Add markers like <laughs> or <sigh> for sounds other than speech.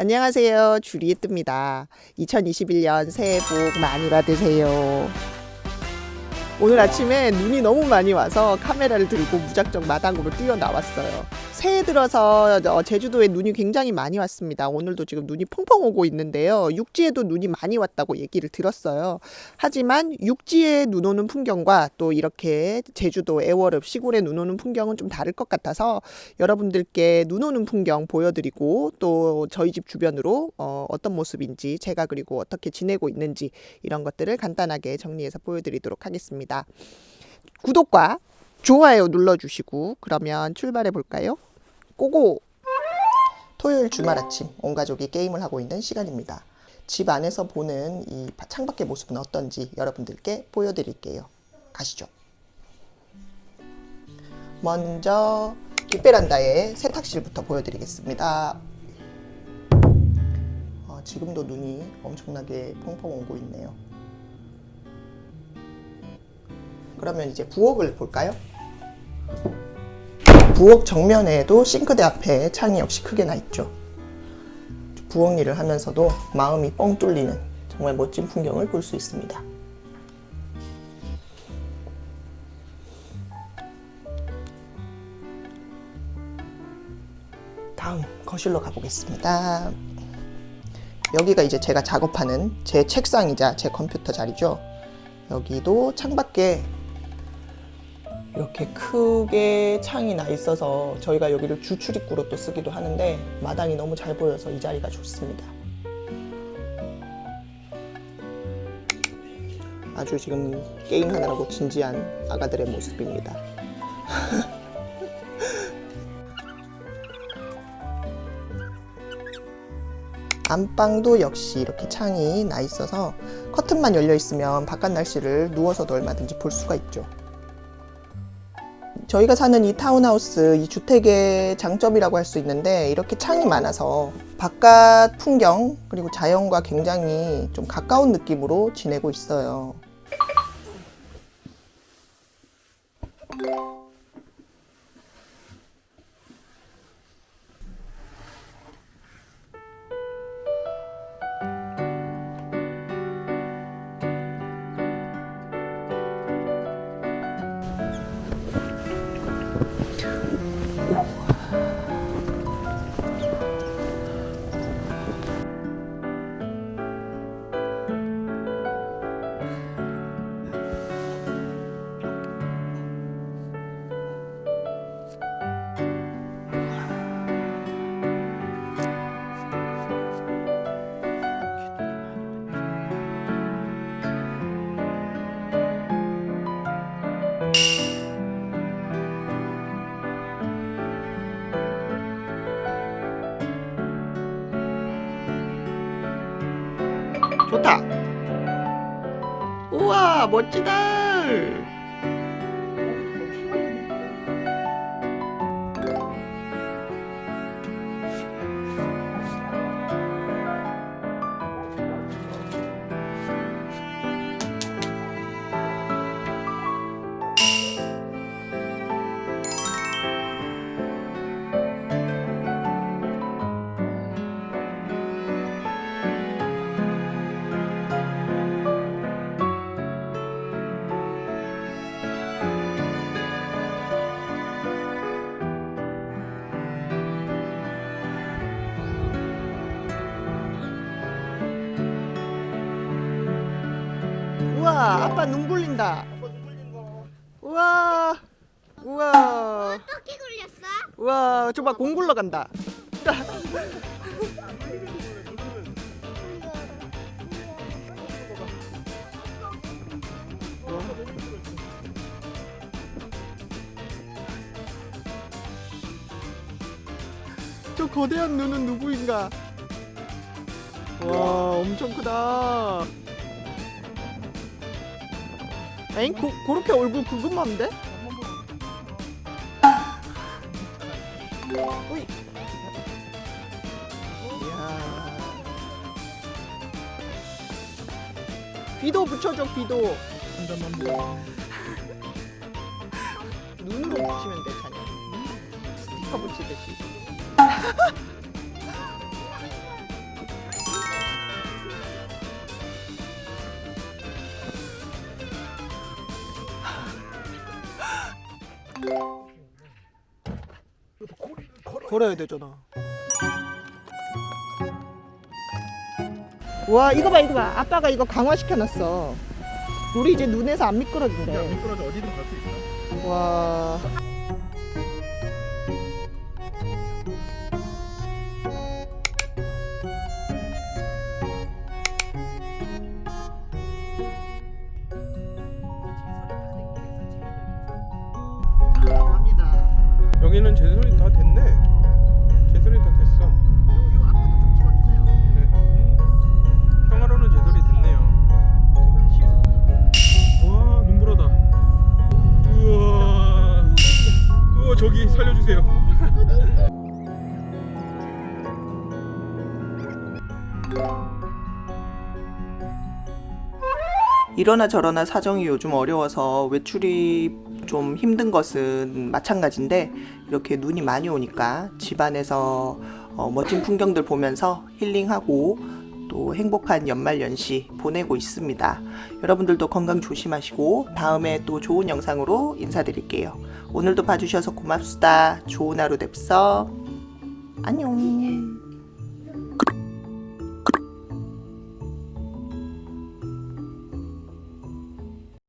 안녕하세요. 주리에뜨입니다. 2021년 새해 복 많이 받으세요. 오늘 아침에 눈이 너무 많이 와서 카메라를 들고 무작정 마당으로 뛰어 나왔어요. 새해 들어서 어, 제주도에 눈이 굉장히 많이 왔습니다. 오늘도 지금 눈이 펑펑 오고 있는데요. 육지에도 눈이 많이 왔다고 얘기를 들었어요. 하지만 육지에 눈 오는 풍경과 또 이렇게 제주도 애월읍 시골에 눈 오는 풍경은 좀 다를 것 같아서 여러분들께 눈 오는 풍경 보여드리고 또 저희 집 주변으로 어, 어떤 모습인지 제가 그리고 어떻게 지내고 있는지 이런 것들을 간단하게 정리해서 보여드리도록 하겠습니다. 구독과 좋아요 눌러주시고 그러면 출발해 볼까요? 고고! 토요일 주말 아침 온 가족이 게임을 하고 있는 시간입니다. 집 안에서 보는 이 창밖의 모습은 어떤지 여러분들께 보여드릴게요. 가시죠. 먼저 뒷베란다의 세탁실부터 보여드리겠습니다. 어, 지금도 눈이 엄청나게 펑펑 오고 있네요. 그러면 이제 부엌을 볼까요? 부엌 정면에도 싱크대 앞에 창이 역시 크게 나 있죠. 부엌 일을 하면서도 마음이 뻥 뚫리는 정말 멋진 풍경을 볼 수 있습니다. 다음 거실로 가보겠습니다. 여기가 이제 제가 작업하는 제 책상이자 제 컴퓨터 자리죠. 여기도 창밖에 이렇게 크게 창이 나 있어서 저희가 여기를 주출입구로 또 쓰기도 하는데 마당이 너무 잘 보여서 이 자리가 좋습니다. 아주 지금 게임하느라고 진지한 아가들의 모습입니다. <laughs> 안방도 역시 이렇게 창이 나 있어서 커튼만 열려 있으면 바깥 날씨를 누워서도 얼마든지 볼 수가 있죠. 저희가 사는 이 타운하우스, 이 주택의 장점이라고 할 수 있는데 이렇게 창이 많아서 바깥 풍경 그리고 자연과 굉장히 좀 가까운 느낌으로 지내고 있어요. 좋다. 우와, 멋지다. 우와, 아빠 눈 굴린다. 우와, 우와, 어떻게 굴렸어? 우와, 저봐 공 굴러간다. <laughs> 저 거대한 눈은 누구인가? 와, 엄청 크다. 엥? 고, 그렇게 얼굴 그것만데? 어이. 이야. 귀도 붙여줘 귀도 <laughs> 눈으로 붙이면 되잖아 스티커 붙이듯이 <laughs> 걸어야 되잖아. 와 이거 봐 이거 봐 아빠가 이거 강화시켜 놨어. 우리 이제 눈에서 안 미끄러진대. 미끄러져 어디든 갈 수 있어. 와. 이러나 저러나 사정이 요즘 어려워서 외출이 좀 힘든 것은 마찬가지인데 이렇게 눈이 많이 오니까 집안에서 어, 멋진 풍경들 보면서 힐링하고 또 행복한 연말 연시 보내고 있습니다. 여러분들도 건강 조심하시고 다음에 또 좋은 영상으로 인사드릴게요. 오늘도 봐주셔서 고맙습니다. 좋은 하루 됩서 안녕.